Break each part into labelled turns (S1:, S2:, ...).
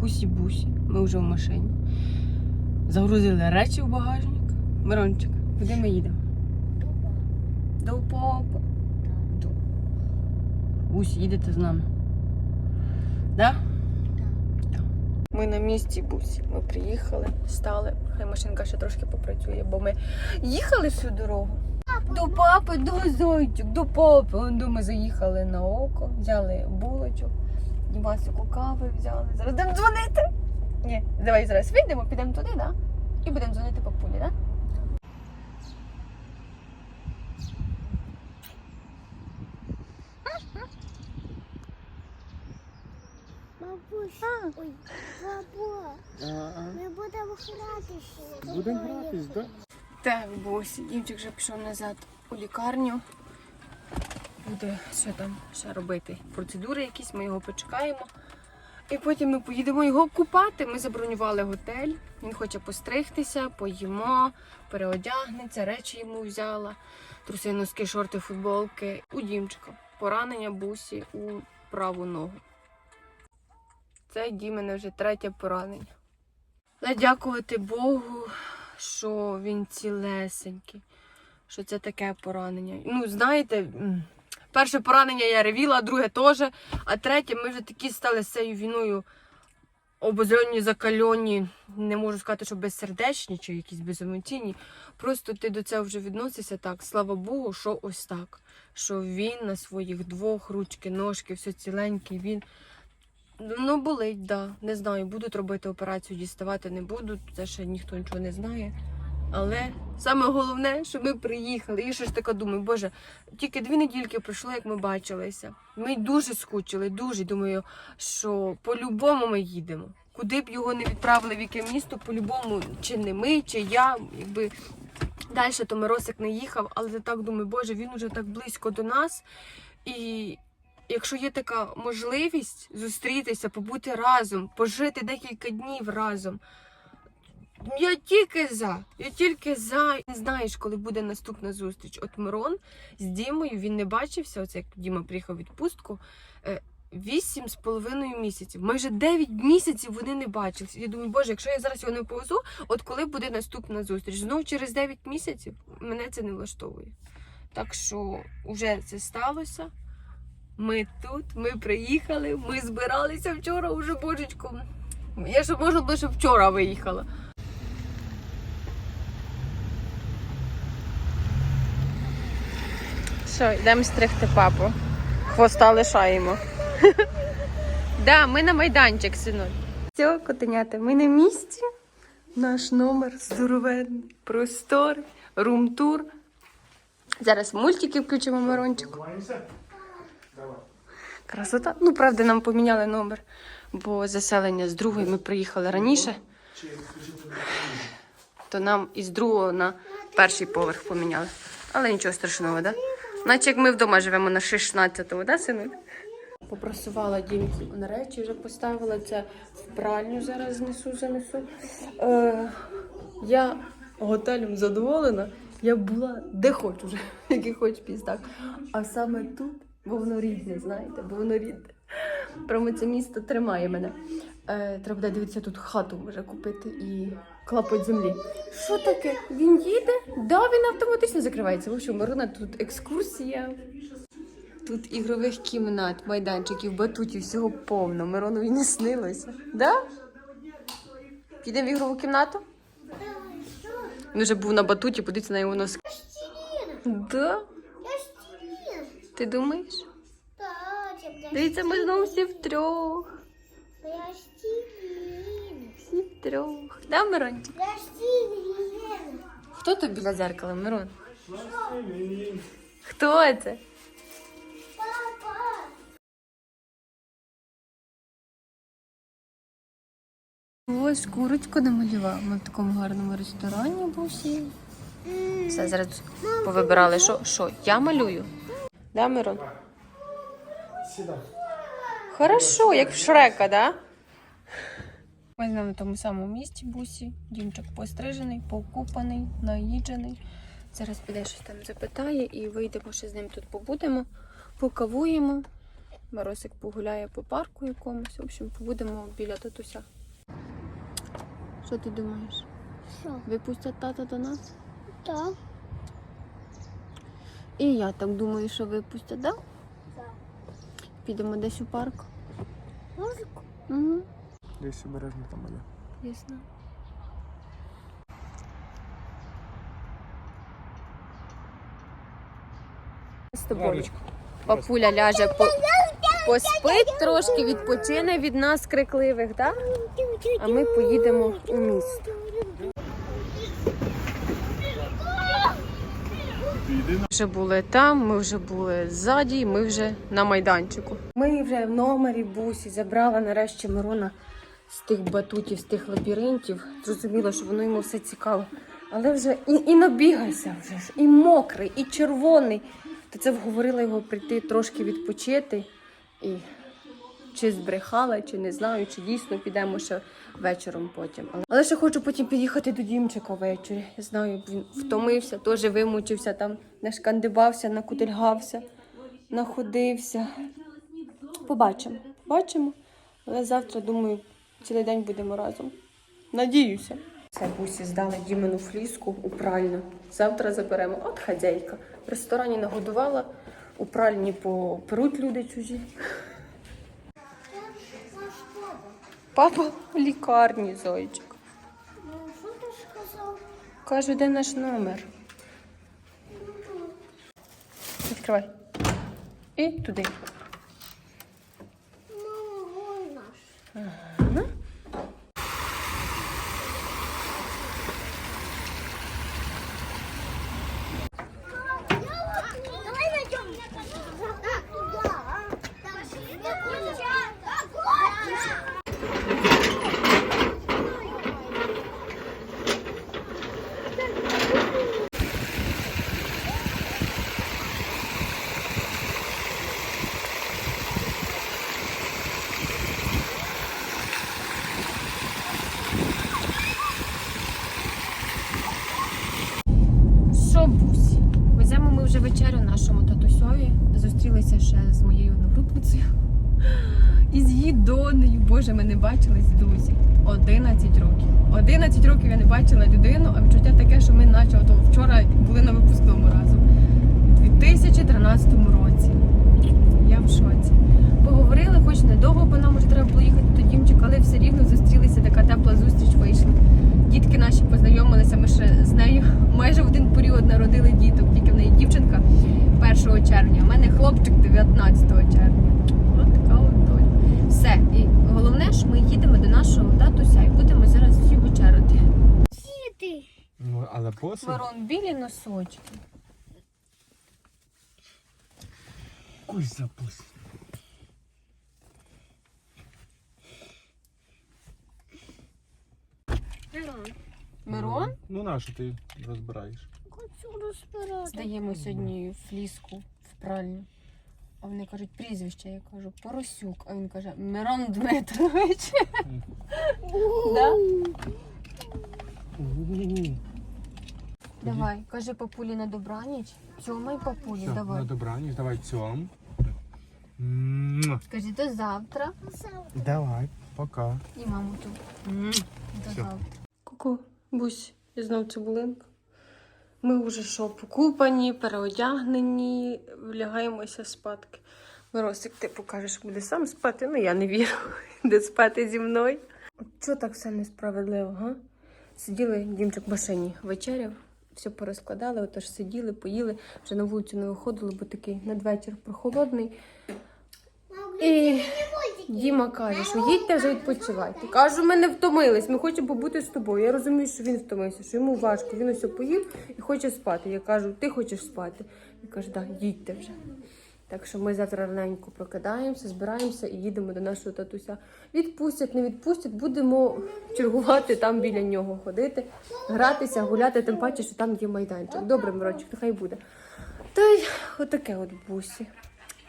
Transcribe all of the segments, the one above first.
S1: Кусі-бусі. Ми вже в машині. Загрузили речі в багажник. Мирончик, куди ми їдемо? До папи. До. Бусі, їдете з нами. Да? Так. Ми на місці бусі. Ми приїхали, стали. Хай машинка ще трошки попрацює, бо ми їхали всю дорогу. До папи, до зойчик, до папи. До ми заїхали на око, взяли булочок, Дімасику кави взяли. Зараз будемо дзвонити. Ні, давай зараз вийдемо, підемо туди, да? І будемо дзвонити папулі, да?
S2: Бабусь, ой, бабо, ми будемо гратися.
S3: Будемо гратись, так?
S1: Так, босі, дівчик вже пішов назад у лікарню. Буде що там ще робити? Процедури якісь, ми його почекаємо. І потім ми поїдемо його купати. Ми забронювали готель. Він хоче постригтися, поїмо, переодягнеться, речі йому взяла, труси, носки, шорти, футболки. У дімчика. Поранення бусі у праву ногу. Це Дімене вже третє поранення. Але дякувати Богу, що він цілесенький, що це таке поранення. Ну, знаєте, перше поранення я ревіла, друге теж, а третє ми вже такі стали з цією війною обозрені, закальоні, не можу сказати, що безсердечні чи якісь беземоційні. Просто ти до цього вже відносишся так. Слава Богу, що ось так. Що він на своїх двох ручки, ножки, все ціленький, він. Ну, болить, да. Не знаю, будуть робити операцію, діставати не будуть. Це ще ніхто нічого не знає. Але саме головне, що ми приїхали. І що ж така думаю, боже, тільки дві недільки пройшло, як ми бачилися. Ми дуже скучили, дуже думаю, що по-любому ми їдемо. Куди б його не відправили, в яке місто, по-любому, чи не ми, чи я, якби далі то Миросик не їхав, але я так думаю, боже, він уже так близько до нас. І якщо є така можливість зустрітися, побути разом, пожити декілька днів разом. Я тільки за, я тільки за. Не знаєш, коли буде наступна зустріч. От Мирон з Дімою він не бачився. Оце як Діма приїхав відпустку. е, Вісім з половиною місяців. Майже дев'ять місяців вони не бачилися. Я думаю, боже, якщо я зараз його не повезу, от коли буде наступна зустріч? Знову через дев'ять місяців мене це не влаштовує. Так що вже це сталося. Ми тут, ми приїхали, ми збиралися вчора уже божечко. Я ще було, щоб вчора виїхала. Що, йдемо стригти папу. Хвоста лишаємо. Да, ми на майданчик, синуль. Все, котенята, ми на місці. Наш номер здоровенний, просторий, рум-тур. Зараз мультики включимо Мирончику. Красота. Ну, правда, нам поміняли номер, бо заселення з другої ми приїхали раніше, то нам із другого на перший поверх поміняли. Але нічого страшного, да? Наче як ми вдома живемо на 16-му, да, сину? Попросувала дімки на речі, вже поставила це в пральню, зараз знесу, занесу. Е, я готелем задоволена. Я була де хочу вже, який хоч піздак. А саме тут, бо воно рідне, знаєте, бо воно рідне. Прямо це місто тримає мене. Е, треба буде дивитися тут хату може купити і клапоть землі. Що таке? Він їде? Да, він автоматично закривається. В общем, Марина, тут екскурсія. Тут ігрових кімнат, майданчиків, батутів, всього повно. Миронові не снилося. Да? Підемо в ігрову кімнату? Він вже був на батуті, подивіться на його нос. Да? Ти думаєш?
S2: Так, я
S1: Дивіться, ми знову всі втрьох.
S2: Я стілін.
S1: Всі втрьох. Да, Мирончик? Хто тут біля зеркала, Мирон? Хто це? Ось курочку намалював. Ми в такому гарному ресторані бусі. Все, зараз повибирали, що, що я малюю. Да, Мирон?
S3: Сідай.
S1: Хорошо, як в Шрека, да? Ми з нами на тому самому місці бусі. Дімчик пострижений, покупаний, наїджений. Зараз піде щось там запитає і вийдемо ще з ним тут побудемо, покавуємо. Миросик погуляє по парку якомусь. В общем, побудемо біля татуся. Що ти думаєш?
S2: Що?
S1: Випустять тата до нас?
S2: Так.
S1: І я так думаю, що випустять, да?
S2: Так.
S1: Підемо десь у парк.
S2: Музику?
S1: Угу.
S3: Десь обережно там моя.
S1: Ясно. З тобою. Папуля ляже по... поспить трошки, відпочине від нас крикливих, так? А ми поїдемо у місто. Вже були там, ми вже були ззаді, ми вже на майданчику. Ми вже в номері бусі забрала нарешті Мирона з тих батутів, з тих лабіринтів. Зрозуміло, що воно йому все цікаво. Але вже і, і набігався вже ж, і мокрий, і червоний. То це вговорила його прийти трошки відпочити. І чи збрехала, чи не знаю, чи дійсно підемо ще вечором потім. Але, але ще хочу потім під'їхати до Дімчика ввечері. Знаю, він втомився, теж вимучився там, нашкандибався, накутильгався, находився. Побачимо, бачимо. Але завтра, думаю, цілий день будемо разом. Надіюся. Це бусі здали Дімену фліску у пральню. Завтра заберемо. От хазяйка. В ресторані нагодувала, у пральні поперуть люди чужі.
S2: Папа.
S1: В лікарні, зайчик.
S2: Ну,
S1: де наш номер. Відкривай. І туди.
S2: Мама, вон наш. Давай найдем.
S1: Що, бусі? Веземо ми вже вечерю нашому татусьові. Зустрілися ще з моєю одногрупницею. І з її донею. Боже, ми не бачились, друзі. 11 років. 11 років я не бачила людину, а відчуття таке, що ми наче ото вчора були на випускному разом. У 2013 році. Я в шоці. Поговорили, хоч недовго, бо нам вже треба було їхати до Дімчика, але все рівно зустрілися, така тепла зустріч вийшла. Дітки наші познайомилися, ми ще з нею майже в один період народили діток, тільки в неї дівчинка 1 червня, в мене хлопчик 19 червня. От така от доля. Все. І головне, що ми їдемо до нашого татуся і будемо зараз всі вечеряти.
S2: Ти.
S3: Ну, але боси.
S1: Ворон, білі носочки.
S3: Кусь запусти.
S1: Мирон?
S3: Ну, на що ти розбираєш?
S2: Хочу розпирати.
S1: Здаємо сьогодні фліску в пральню. А вони кажуть прізвище, я кажу Поросюк. А він каже Мирон Дмитрович. Да? Давай, кажи папулі на добраніч. Цьомай папулі,
S3: Все,
S1: давай.
S3: на добраніч, давай цьом. Муа.
S1: Скажи до завтра.
S3: Давай, пока.
S1: І маму тут. До завтра. Ку-ку, бусь, і знов цибулинка. Ми вже що, покупані, переодягнені, влягаємося спадки. Миросик, ти покажеш, буде сам спати, ну я не вірю, де спати зі мною. Чого так все несправедливо, га? Сиділи, дімчик в машині вечеряв, все порозкладали, отож сиділи, поїли, вже на вулицю не виходили, бо такий надвечір прохолодний. І Діма каже, що їдьте вже відпочивайте. Кажу, ми не втомились, ми хочемо побути з тобою. Я розумію, що він втомився, що йому важко. Він ось поїв і хоче спати. Я кажу, ти хочеш спати? Він каже, так, їдьте вже. Так що ми завтра раненько прокидаємося, збираємося і їдемо до нашого татуся. Відпустять, не відпустять, будемо чергувати там біля нього, ходити, гратися, гуляти, тим паче, що там є майданчик. Добре, Мирочик, нехай буде. Та й отаке от бусі.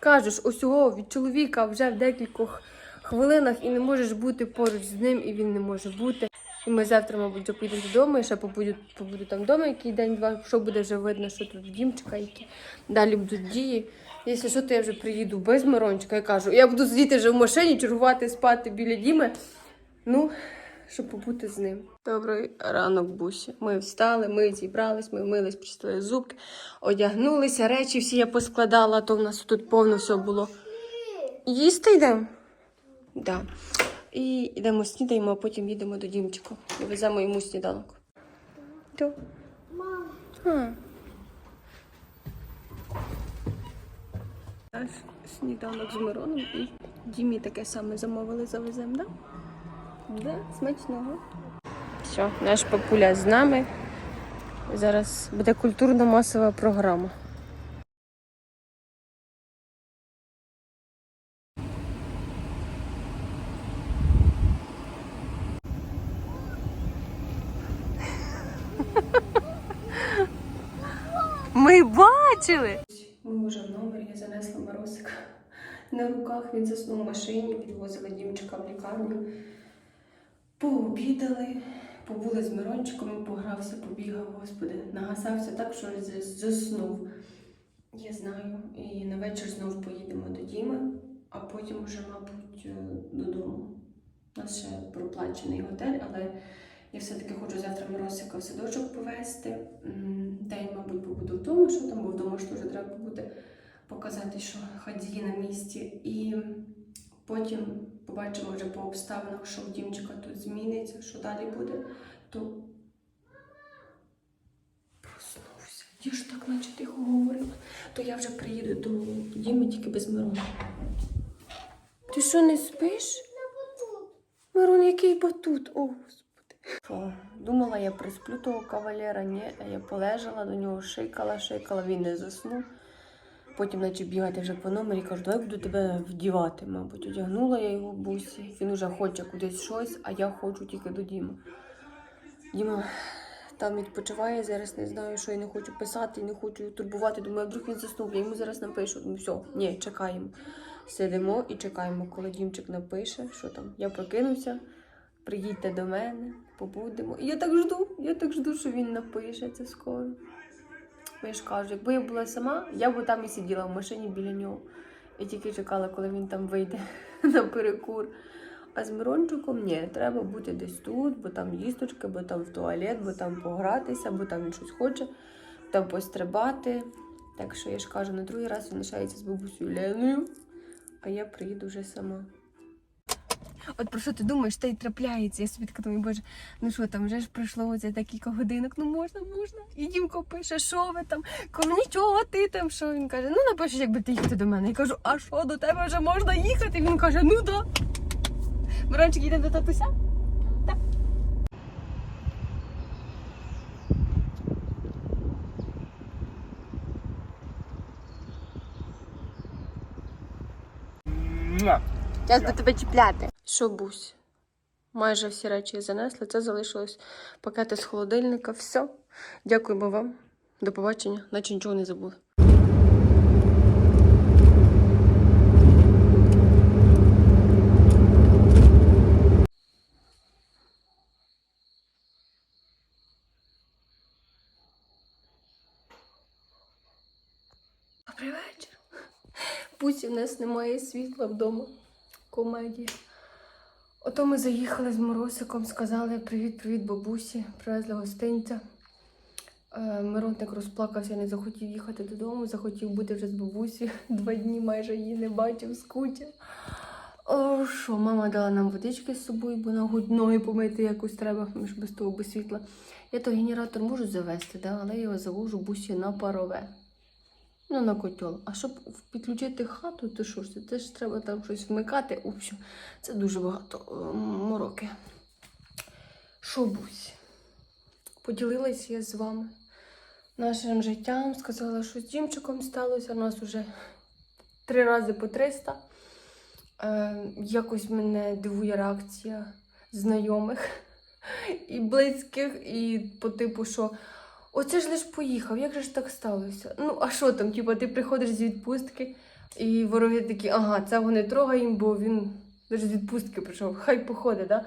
S1: Кажеш, усього від чоловіка вже в декількох хвилинах і не можеш бути поруч з ним, і він не може бути. І ми завтра, мабуть, вже поїдемо додому, і ще побуду, побуду там вдома який день-два, що буде вже видно, що тут дімчика, які далі будуть дії. Якщо що, то я вже приїду без Мирончика. Я кажу, я буду сидіти вже в машині, чергувати, спати біля Діми. Ну, щоб побути з ним. Добрий ранок, Бусі. Ми встали, ми зібрались, ми вмились, почистили зубки, одягнулися, речі всі я поскладала, то в нас тут повно все було. Їсти йдемо? Да. І йдемо снідаємо, а потім їдемо до Дімчика. Довеземо йому сніданок.
S2: Мам,
S1: Наш сніданок з Мироном і Дімі таке саме замовили, завеземо, да? Да, смачного. Все, наш папуля з нами. Зараз буде культурно-масова програма. Ми бачили. Ми вже в номері, я занесла Морозика на руках. Він заснув в машині, підвозила дімчика в лікарню. Пообідали, побули з Мирончиком, погрався, побігав, господи, нагасався так, що заснув. Я знаю. І на вечір знов поїдемо до Діми, а потім вже, мабуть, е, додому. У нас ще проплачений готель, але я все-таки хочу завтра Морозика в садочок повезти. День, мабуть, побуду вдома, що там, бо вдома ж теж треба буде показати, що ходії на місці. І потім побачимо вже по обставинах, що в Дімчика тут зміниться, що далі буде, то проснувся. Я ж так наче тихо говорила, то я вже приїду до Діми тільки без Мирона. Ти що, не спиш? Мирон, який батут? О, господи. Що, думала, я присплю того кавалера, ні, я полежала до нього, шикала, шикала, він не заснув. Потім наче бігати вже по номері, кажу, давай буду тебе вдівати, мабуть. Одягнула я його бусі. Він уже хоче кудись щось, а я хочу тільки до Діми. Діма там відпочиває, зараз не знаю, що я не хочу писати, не хочу турбувати. Думаю, а вдруг він заснув, я йому зараз напишу. Ну все, ні, чекаємо. Сидимо і чекаємо, коли Дімчик напише, що там. Я прокинувся, приїдьте до мене, побудемо. І я так жду, я так жду, що він напише це скоро. Я ж кажу, якби я була сама, я б там і сиділа в машині біля нього. І тільки чекала, коли він там вийде на перекур. А з Мирончиком ні, треба бути десь тут, бо там їсточки, бо там в туалет, бо там погратися, бо там він щось хоче, там пострибати. Так що я ж кажу, на другий раз він лишається з бабусею Леною, а я приїду вже сама. От про що ти думаєш, та й трапляється. Я собі така думаю, боже, ну що там, вже ж пройшло оце декілька годинок, ну можна, можна. І Дімко пише, що ви там, кажу, нічого, ти там, що він каже, ну напишеш, якби ти їхати до мене. Я кажу, а що, до тебе вже можна їхати? Він каже, ну да. Мирончик, їдемо до татуся? Зараз до тебе чіпляти. Що, бусь? Майже всі речі занесли. Це залишилось пакети з холодильника. Все. Дякуємо вам. До побачення, наче нічого не забули. Добрий вечір. Пусть у нас немає світла вдома. Комедія. Ото ми заїхали з Моросиком, сказали привіт-привіт бабусі, привезли гостинця. Е, Мирон так розплакався, не захотів їхати додому, захотів бути вже з бабусі. Два дні майже її не бачив, скучив. О, що, мама дала нам водички з собою, бо на ноги помити якось треба, ми без того без світла. Я то генератор можу завести, да? але я його завожу бусі на парове. Ну, на котел. А щоб підключити хату, то що ж це? Теж треба там щось вмикати. В общем, це дуже багато е, мороки. Що, Бусь? Поділилася я з вами нашим життям. Сказала, що з Дімчиком сталося. У нас вже три рази по 300. Е, якось мене дивує реакція знайомих і близьких, і по типу, що Оце ж лиш поїхав, як же ж так сталося? Ну, а що там? Типа, ти приходиш з відпустки, і вороги такі, ага, цього не трогаємо, бо він лише з відпустки прийшов, хай походить, да?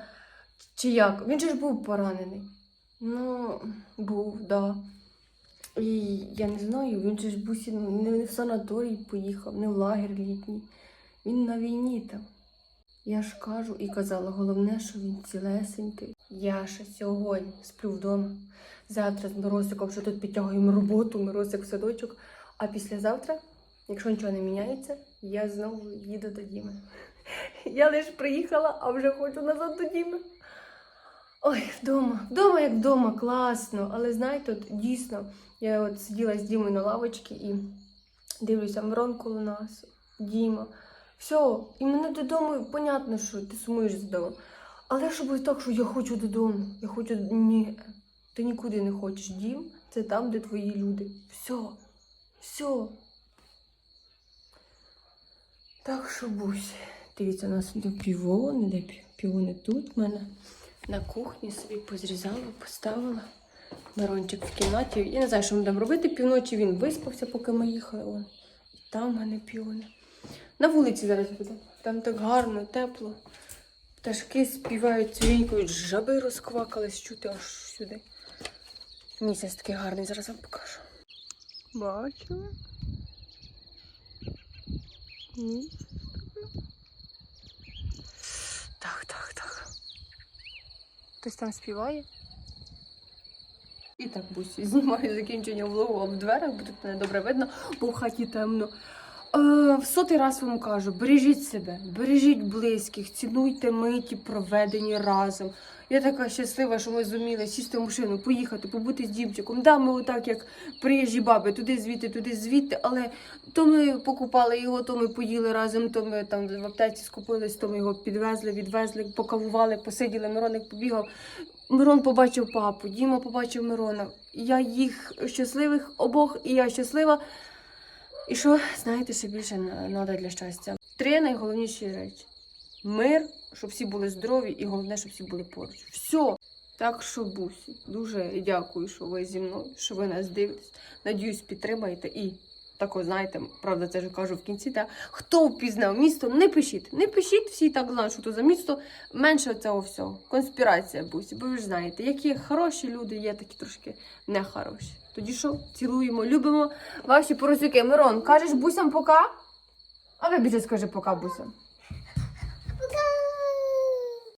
S1: Чи як? Він же ж був поранений. Ну, був, да. І я не знаю, він же ж бусі не, в санаторій поїхав, не в лагер літній. Він на війні там. Я ж кажу і казала, головне, що він цілесенький. Я ще сьогодні сплю вдома. Завтра з Миросиком, що тут підтягуємо роботу, Миросик в садочок. А післязавтра, якщо нічого не міняється, я знову їду до Діми. Я лише приїхала, а вже хочу назад до Діми. Ой, вдома. Вдома як вдома, класно. Але знаєте, от дійсно, я от сиділа з Дімою на лавочці і дивлюся, Мирон коло нас, Діма. Все, і мене додому, понятно, що ти сумуєш за домом. Але щоб так, що я хочу додому. Я хочу. Ні. Ти нікуди не хочеш. Дім це там, де твої люди. Все. Все. Так що бусь. Дивіться, у нас півони, де півони тут в мене. На кухні собі позрізала, поставила. Мирончик в кімнаті. Я не знаю, що ми будемо робити. Півночі він виспався, поки ми їхали. І там в мене піони. На вулиці зараз буде. Там так гарно, тепло. Пташки співають цвінькою, жаби розквакались, чути аж сюди. Місяць такий гарний, зараз вам покажу. Бачили? Ні. Так, так, так. Хтось там співає. І так, бусі, знімаю закінчення влогу об дверях, бо тут мене добре видно, бо в хаті темно. Е, в сотий раз вам кажу: бережіть себе, бережіть близьких, цінуйте миті, проведені разом. Я така щаслива, що ми зуміли сісти в машину, поїхати, побути з дімчиком. Да, ми отак, як приїжджі баби, туди звідти, туди звідти, але то ми покупали його, то ми поїли разом, то ми там в аптеці скупились, то ми його підвезли, відвезли, покавували, посиділи. Мироник побігав. Мирон побачив папу, Діма побачив Мирона. Я їх щасливих обох, і я щаслива. І що, знаєте, ще більше треба для щастя? Три найголовніші речі: мир, щоб всі були здорові, і головне, щоб всі були поруч. Все. Так що, бусі, дуже дякую, що ви зі мною, що ви нас дивитесь. Надіюсь, підтримаєте і тако, знаєте, правда, це ж кажу в кінці, та хто впізнав місто, не пишіть. Не пишіть, всі так знають, що то за місто. Менше цього всього. Конспірація бусі. Бо ви ж знаєте, які хороші люди є, такі трошки нехороші. Тоді що, цілуємо, любимо ваші поросюки. Мирон, кажеш бусям пока? А ви більше скажи пока бусям.